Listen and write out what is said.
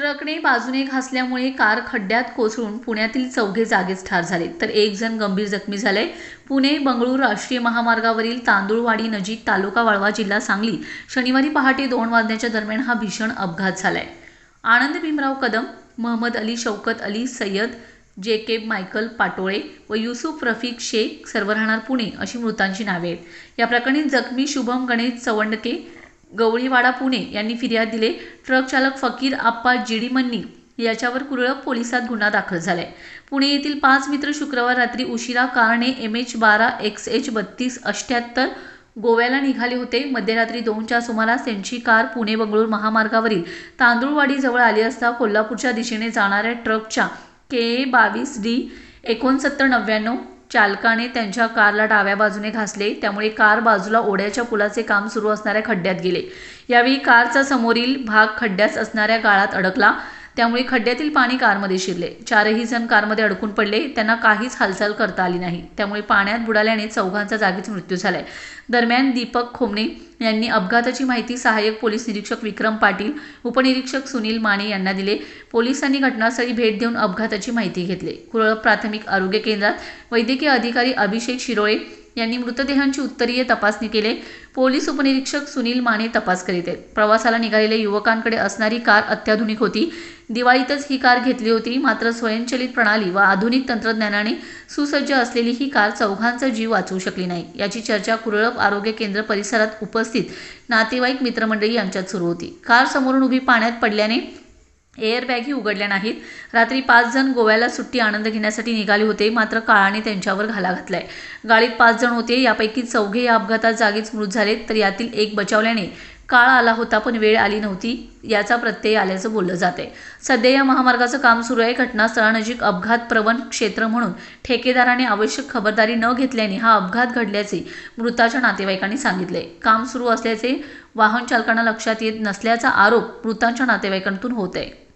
ट्रकने बाजूने घासल्यामुळे कार खड्ड्यात कोसळून पुण्यातील चौघे जागीच ठार झाले. तर एक जण गंभीर जखमी झाले. पुणे बंगळूर राष्ट्रीय महामार्गावरील तांदूळवाडी नजीक तालुका वाळवा जिल्हा सांगली. शनिवारी पहाटे दोन वाजण्याच्या दरम्यान हा भीषण अपघात झालाय. आनंद भीमराव कदम महम्मद अली शौकत अली सय्यद जेकेब मायकल पाटोळे व युसुफ रफिक शेख सर्व राहणार पुणे अशी मृतांची नावे आहेत. या प्रकरणी जखमी शुभम गणेश चवंडके गवळीवाडा पुणे यांनी फिर्याद दिले. ट्रक चालक फकीर आप्पा जिडीमन्नी याच्यावर कुरळप पोलिसात गुन्हा दाखल झालाय. पुणे येथील पाच मित्र शुक्रवार रात्री उशिरा कारने एम एच बारा एक्स एच बत्तीस अष्ट्याहत्तर गोव्याला निघाले होते. मध्यरात्री दोनच्या सुमारास त्यांची कार पुणे बंगळूर महामार्गावरील तांदूळवाडीजवळ आली असता कोल्हापूरच्या दिशेने जाणाऱ्या ट्रकच्या के बावीस डी एकोणसत्तर नव्याण्णव चालकाने त्यांच्या कारला डाव्या बाजूने घासले. त्यामुळे कार बाजूला ओढ्याच्या पुलाचे काम सुरू असणाऱ्या खड्ड्यात गेले. यावेळी कारचा समोरील भाग खड्ड्यात असणाऱ्या गाळात अडकला. त्यामुळे खड्ड्यातील पाणी कारमध्ये शिरले. चारही जण कारमध्ये अडकून पडले. त्यांना काहीच हालचाल करता आली नाही. त्यामुळे पाण्यात बुडाल्याने चौघांचा जागीच मृत्यू झालाय. दरम्यान दीपक खोमणे यांनी अपघाताची माहिती सहाय्यक पोलीस निरीक्षक विक्रम पाटील उपनिरीक्षक सुनील माने यांना दिले. पोलिसांनी घटनास्थळी भेट देऊन अपघाताची माहिती घेतली. कुरळ प्राथमिक आरोग्य केंद्रात वैद्यकीय अधिकारी अभिषेक शिरोळे यांनी मृतदेहांची उत्तरीय तपासणी केले. पोलीस उपनिरीक्षक सुनील माने तपास करीत आहेत. प्रवासाला निघालेल्या युवकांकडे असणारी कार अत्याधुनिक होती. दिवाळीतच ही कार घेतली होती. मात्र स्वयंचलित प्रणाली व आधुनिक तंत्रज्ञानाने सुसज्ज असलेली ही कार चौघांचा जीव वाचवू शकली नाही. याची चर्चा कुरळप आरोग्य केंद्र परिसरात उपस्थित नातेवाईक मित्रमंडळी यांच्यात सुरू होती. कार समोरून उभी पाण्यात पडल्याने एअरबॅगही उघडल्या नाहीत. रात्री पाच जण गोव्याला सुट्टी आनंद घेण्यासाठी निघाले होते मात्र काळाने त्यांच्यावर घाला घातलाय. गाडीत पाच जण होते यापैकी चौघे या अपघातात जागीच मृत झाले तर यातील एक बचावल्याने काळ आला होता पण वेळ आली नव्हती याचा प्रत्यय आल्याचं बोललं जाते सध्या या महामार्गाचं काम सुरू आहे. घटनास्थळानजीक अपघात प्रवण क्षेत्र म्हणून ठेकेदाराने आवश्यक खबरदारी न घेतल्याने हा अपघात घडल्याचे मृताच्या नातेवाईकांनी सांगितले काम सुरू असल्याचे वाहन चालकांना लक्षात येत नसल्याचा आरोप मृतांच्या नातेवाईकांतून होत आहे